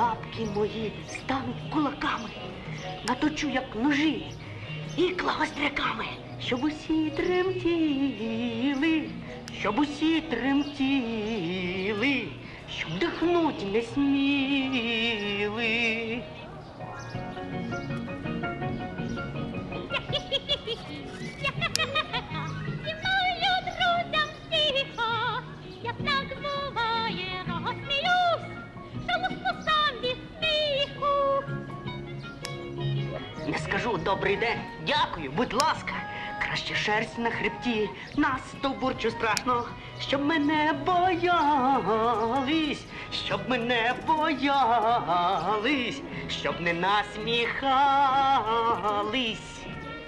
руки мої стануть кулаками, наточу, як ножі, ікла гостряками, щоб усі тремтіли, щоб усі тремтіли, щоб дихнуть не сміли. Зі мною друзям тихо, я так Не скажу добрий день, дякую, будь ласка. Краще шерсть на хребті, на стовбурчу страшно, щоб мене боялись, щоб мене боялись, щоб не насміхались.